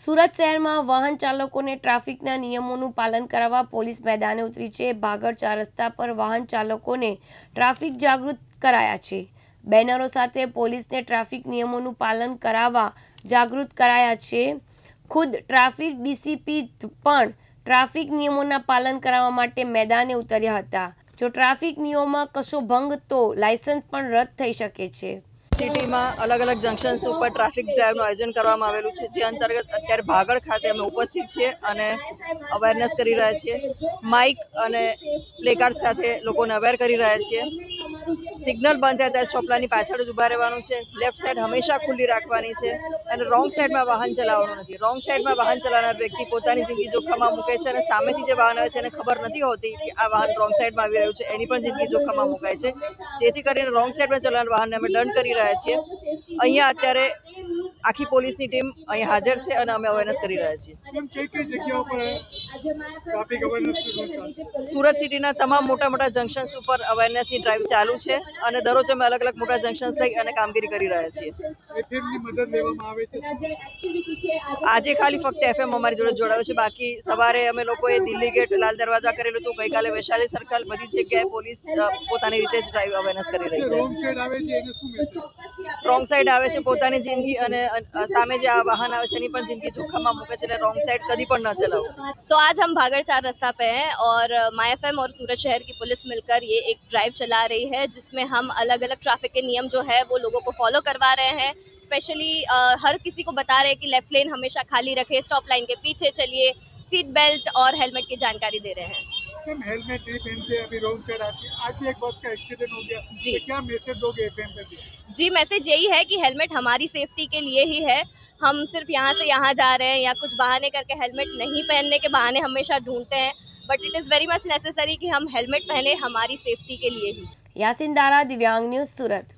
સુરત શહેરમાં વાહન ચાલકોને ટ્રાફિકના નિયમોનું પાલન કરાવવા પોલીસ મેદાને ઉતરી છે. ભાગળ ચાર રસ્તા પર વાહન ચાલકોને ટ્રાફિક જાગૃત કરાયા છે. બેનરો સાથે પોલીસને ટ્રાફિક નિયમોનું પાલન કરાવવા જાગૃત કરાયા છે. ખુદ ટ્રાફિક ડીસીપી પણ ટ્રાફિક નિયમોના પાલન કરાવવા માટે મેદાને ઉતર્યા હતા. જો ટ્રાફિક નિયમોમાં કશો ભંગ તો લાયસન્સ પણ રદ થઈ શકે છે. સિટીમાં અલગ અલગ જંકશન્સ ઉપર ટ્રાફિક ડ્રાઈવનું આયોજન કરવામાં આવેલું છે. જે અંતર્ગત અત્યારે ભાગળ ખાતે અમે ઉપસ્થિત છીએ અને અવેરનેસ કરી રહ્યા છીએ. માઇક અને પ્લેકાર્ડ સાથે લોકોને અવેર કરી રહ્યા છીએ. સિગ્નલ બંધ થાય ત્યારે સ્ટોપલાની પાછળ જ ઊભા રહેવાનું છે. લેફ્ટ સાઈડ હંમેશા ખુલ્લી રાખવાની છે અને રોંગ સાઈડમાં વાહન ચલાવવાનું નથી. રોંગ સાઈડમાં વાહન ચલાવનાર વ્યક્તિ પોતાની જિંદગી જોખમમાં મૂકે છે અને સામેથી જે વાહન આવે છે એને ખબર નથી હોતી કે આ વાહન રોંગ સાઈડમાં આવી રહ્યું છે. એની પણ જિંદગી જોખમમાં મુકાય છે. જેથી કરીને રોંગ સાઈડમાં ચલાવનાર વાહનને અમે દંડ કરી રહ્યા છીએ. અહીંયા અત્યારે આખી પોલીસની ટીમ અહીં હાજર છે અને અમે અવેરનેસ કરી રહ્યા છીએ. સુરત સિટીના તમામ મોટા મોટા જંકશન્સ ઉપર અવેરનેસની ડ્રાઈવ ચાલુ છે અને દરરોજ અમે અલગ અલગ મોટા જંકશન્સ થઈ અને કામગીરી કરી રહ્યા છીએ. આજે ખાલી ફક્ત એફએમ અમારી જોડે જોડાયો છે. બાકી સવારે અમે લોકોએ દિલ્હી ગેટ લાલ દરવાજા કરેલું હતું ગઈકાલે વૈશાલી સર્કલ બધી જગ્યાએ પોલીસ પોતાની રીતે જ ડ્રાઈવ અવેરનેસ કરી રહી છે. રોંગ સાઈડ આવે છે પોતાની જિંદગી અને સામે જે આ વાહન આવે છે એની પણ જિંદગી જોખમમાં મૂકે છે એટલે રોંગ સાઈડ કદી પણ ન ચલાવો सो आज हम भागड़ चार रास्ता पे हैं और माई एफ और सूरत शहर की पुलिस मिलकर ये एक ड्राइव चला रही है जिसमें हम अलग अलग ट्रैफिक के नियम जो है वो लोगों को फॉलो करवा रहे हैं स्पेशली हर किसी को बता रहे हैं कि लेफ्ट लेन हमेशा खाली रखें स्टॉप लाइन के पीछे चलिए सीट बेल्ट और हेलमेट की जानकारी दे रहे हैं हम हेलमेट नहीं पहनते अभी रॉन्ग चढ़ाते आज भी एक बस का एक्सीडेंट हो गया। जी। तो क्या मैसेज दोगे एफएम जी? मैसेज यही है कि हेलमेट हमारी सेफ्टी के लिए ही है। हम सिर्फ़ यहाँ से यहाँ जा रहे हैं या कुछ बहाने करके हेलमेट नहीं पहनने के बहाने हमेशा ढूंढते हैं। But it is very much necessary कि हम हेलमेट पहने हमारी सेफ्टी के लिए ही। यासिन दारा दिव्यांग न्यूज़ सूरत।